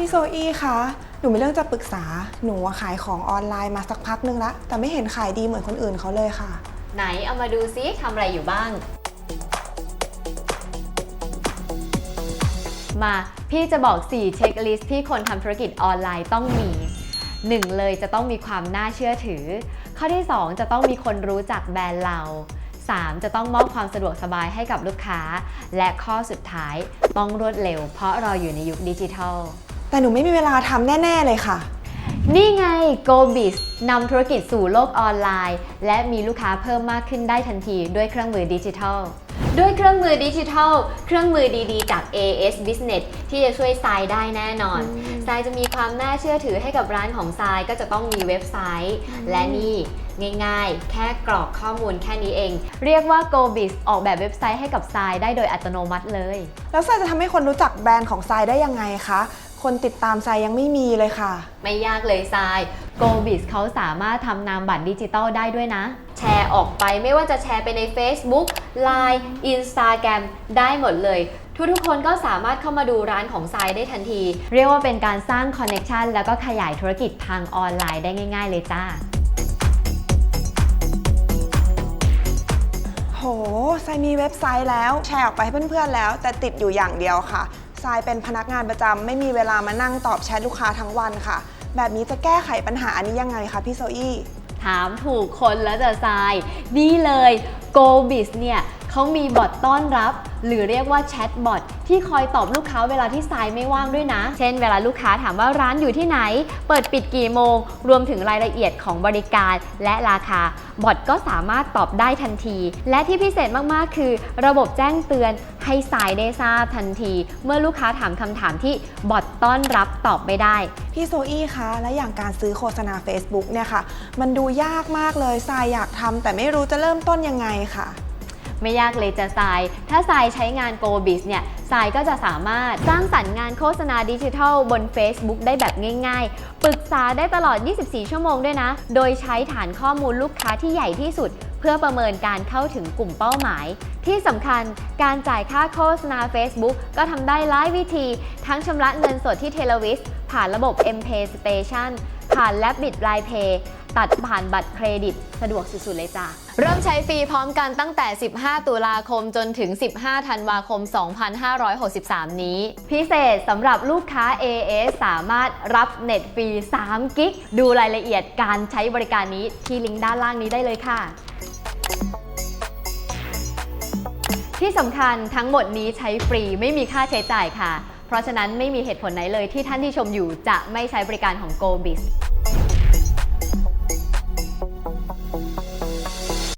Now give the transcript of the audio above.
พี่โซอี้คะ หนูมีเรื่องจะปรึกษา หนูอะขายของออนไลน์มาสักพักนึงละ แต่ไม่เห็นขายดีเหมือนคนอื่นเขาเลยค่ะ ไหนเอามาดูซิทำอะไรอยู่บ้าง มาพี่จะบอก 4 เช็คลิสต์ที่คนทำธุรกิจออนไลน์ต้องมี 1 เลยจะต้องมีความน่าเชื่อถือ ข้อที่ 2 จะต้องมีคนรู้จักแบรนด์เรา 3 จะต้องมอบความสะดวกสบายให้กับลูกค้า และข้อสุดท้ายต้องรวดเร็ว เพราะเราอยู่ในยุคดิจิทัล แต่หนูไม่มีเวลาทำแน่ ๆ เลยค่ะ นี่ไง GoBiz นำธุรกิจสู่โลกออนไลน์ และมีลูกค้าเพิ่มมากขึ้นได้ทันทีด้วยเครื่องมือดิจิทัล ด้วยเครื่องมือดิจิทัล เครื่องมือดีๆ จาก AS Business ที่จะช่วยทรายได้แน่นอนทรายจะมีความน่าเชื่อถือให้กับร้านของทรายก็จะต้องมีเว็บไซต์ และนี่ง่ายๆ แค่กรอกข้อมูลแค่นี้เอง เรียกว่า GoBiz ออกแบบเว็บไซต์ให้กับทรายได้โดยอัตโนมัติเลย แล้วทรายจะทำให้คนรู้จักแบรนด์ของทรายได้ยังไงคะ คนติดตามทรายยังไม่มีเลยค่ะ ไม่ยากเลยทราย GoBiz เขาสามารถทำนามบัตรดิจิตอลได้ด้วยนะ แชร์ออกไปไม่ว่าจะแชร์ไปใน Facebook Line Instagram ได้หมดเลย ทุกๆคนก็สามารถเข้ามาดูร้านของทรายได้ทันที เรียกว่าเป็นการสร้างคอนเน็ชันแล้วก็ขยายธุรกิจทางออนไลน์ได้ง่าย ๆ เลยจ้า โหทรายมีเว็บไซต์แล้วแชร์ออกไปให้เพื่อนๆแล้ว แต่ติดอยู่อย่างเดียวค่ะ ทรายเป็นพนักงานประจำไม่มีเวลามานั่งตอบแชทลูกค้าทั้งวันค่ะ แบบนี้จะแก้ไขปัญหาอันนี้ยังไงคะพี่โซอี้ถามถูกคนแล้วจะทราย นี่เลย GoBiz เนี่ย เขามีบอทต้อนรับ หรือเรียกว่าแชทบอทที่คอยตอบลูกค้าเวลาที่ทรายไม่ว่างด้วยนะ เช่น เวลาลูกค้าถามว่าร้านอยู่ที่ไหน เปิดปิดกี่โมง รวมถึงรายละเอียดของบริการและราคา บอทก็สามารถตอบได้ทันที และที่พิเศษมากๆ คือ ระบบแจ้งเตือนให้สายได้ทราบทันที เมื่อลูกค้าถามคำถามที่บอทต้อนรับตอบไม่ได้ พี่โซอี้คะและอย่างการซื้อโฆษณา Facebook เนี่ยค่ะ มันดูยากมากเลยทรายอยากทำแต่ไม่รู้จะเริ่มต้นยังไงค่ะ ไม่ยากเลยจะทราย ถ้าทรายใช้งาน GoBiz เนี่ยทรายก็จะสามารถสร้างสรรค์งานโฆษณาดิจิทัลบน Facebook ได้แบบง่าย ๆ ปรึกษาได้ตลอด 24 ชั่วโมงด้วยนะ โดยใช้ฐานข้อมูลลูกค้าที่ใหญ่ที่สุด เพื่อประเมินการเข้าถึงกลุ่มเป้าหมาย ที่สำคัญการจ่ายค่าโฆษณา Facebook ก็ทำได้หลายวิธี ทั้งชำระเงินสดที่เทเลวิสผ่านระบบ MPay Station ผ่าน l a b b i t l i n e Pay ตัดผ่านบัตรเครดิต สะดวกสุดๆเลยจ้ะ เริ่มใช้ฟรีพร้อมกันตั้งแต่ 15 ตุลาคมจนถึง 15 ธันวาคม 2563 นี้ พิเศษสำหรับลูกค้า AS สามารถรับเน็ตฟรี 3 กิก ดูรายละเอียดการใช้บริการนี้ที่ลิงก์ด้านล่างนี้ได้เลยค่ะ ที่สำคัญทั้งหมดนี้ใช้ฟรีไม่มีค่าใช้จ่ายค่ะ เพราะฉะนั้นไม่มีเหตุผลไหนเลยที่ท่านที่ชมอยู่จะไม่ใช้บริการของ GoBiz